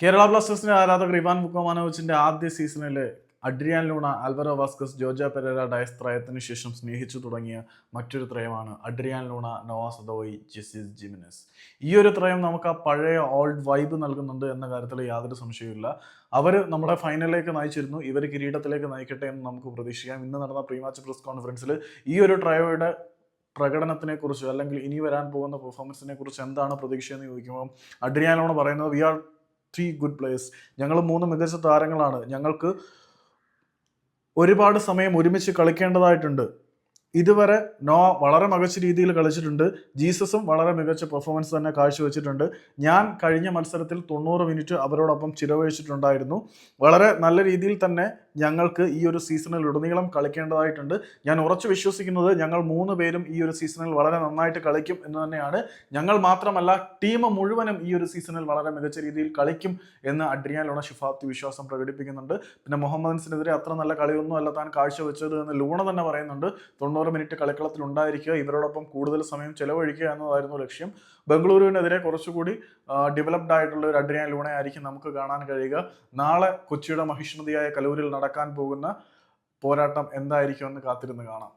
കേരള ബ്ലാസ്റ്റേഴ്സിന്റെ ആരാധകർ ഇവാൻ മുക്കോമാനോവിച്ചിന്റെ ആദ്യ സീസണിൽ അഡ്രിയാൻ ലൂണ അൽവറോ വാസ്കസ് ജോജ പെരേര ഡയസ് ത്രയത്തിന് ശേഷം സ്നേഹിച്ചു തുടങ്ങിയ മറ്റൊരു ത്രയമാണ് Adrian Luna Noah Sadaoui Jesus Jimenez. ഈ ഒരു ത്രയം നമുക്ക് ആ പഴയ ഓൾഡ് വൈബ് നൽകുന്നുണ്ട് എന്ന കാര്യത്തിൽ യാതൊരു സംശയവുമില്ല. അവർ നമ്മുടെ ഫൈനലിലേക്ക് നയിച്ചിരുന്നു. ഇവർ കിരീടത്തിലേക്ക് നയിക്കട്ടെ എന്ന് നമുക്ക് പ്രതീക്ഷിക്കാം. ഇന്ന് നടന്ന പ്രീ മാച്ച് പ്രസ് കോൺഫറൻസിൽ ഈ ഒരു ട്രയോയുടെ പ്രകടനത്തിനെ കുറിച്ച് അല്ലെങ്കിൽ ഇനി വരാൻ പോകുന്ന പെർഫോമൻസിനെ കുറിച്ച് എന്താണ് പ്രതീക്ഷയെന്ന് ചോദിക്കുമ്പോൾ അഡ്രിയാനോട് പറയുന്നത് we are three good players ഞങ്ങൾ മൂന്ന് മികച്ച താരങ്ങളാണ്. ഞങ്ങൾക്ക് ഒരുപാട് സമയം ഒരുമിച്ച് കളിക്കേണ്ടതായിട്ടുണ്ട്. ഇതുവരെ നോ വളരെ മികച്ച രീതിയിൽ കളിച്ചിട്ടുണ്ട്. ജീസസും വളരെ മികച്ച പെർഫോമൻസ് തന്നെ കാഴ്ചവെച്ചിട്ടുണ്ട്. ഞാൻ കഴിഞ്ഞ മത്സരത്തിൽ തൊണ്ണൂറ് മിനിറ്റ് അവരോടൊപ്പം ചിലവഴിച്ചിട്ടുണ്ടായിരുന്നു. വളരെ നല്ല രീതിയിൽ തന്നെ ഞങ്ങൾക്ക് ഈ ഒരു സീസണിൽ ഉടനീളം കളിക്കേണ്ടതായിട്ടുണ്ട്. ഞാൻ ഉറച്ചു വിശ്വസിക്കുന്നത് ഞങ്ങൾ മൂന്ന് പേരും ഈ ഒരു സീസണിൽ വളരെ നന്നായിട്ട് കളിക്കും എന്ന് തന്നെയാണ്. ഞങ്ങൾ മാത്രമല്ല ടീം മുഴുവനും ഈ ഒരു സീസണിൽ വളരെ മികച്ച രീതിയിൽ കളിക്കും എന്ന് അഡ്രിയാൻ ലൂണ ശുഭാപ്തി വിശ്വാസം പ്രകടിപ്പിക്കുന്നുണ്ട്. പിന്നെ മുഹമ്മദൻസിനെതിരെ അത്ര നല്ല കളിയൊന്നും അല്ല താൻ കാഴ്ചവെച്ചത് എന്ന് ലൂണ തന്നെ പറയുന്നുണ്ട്. തൊണ്ണൂറ് മിനിറ്റ് കളിക്കളത്തിൽ ഉണ്ടായിരിക്കുക ഇവരോടൊപ്പം കൂടുതൽ സമയം ചെലവഴിക്കുക എന്നതായിരുന്നു ലക്ഷ്യം. ബംഗളൂരുവിനെതിരെ കുറച്ചുകൂടി ഡെവലപ്ഡ് ആയിട്ടുള്ള ഒരു അഡ്രിയാൻ ലൂണയായിരിക്കും നമുക്ക് കാണാൻ കഴിയുക. നാളെ കൊച്ചിയുടെ മഹിഷ്മതിയായ കലൂരിൽ നടക്കാൻ പോകുന്ന പോരാട്ടം എന്തായിരിക്കും എന്ന് കാത്തിരുന്ന് കാണാം.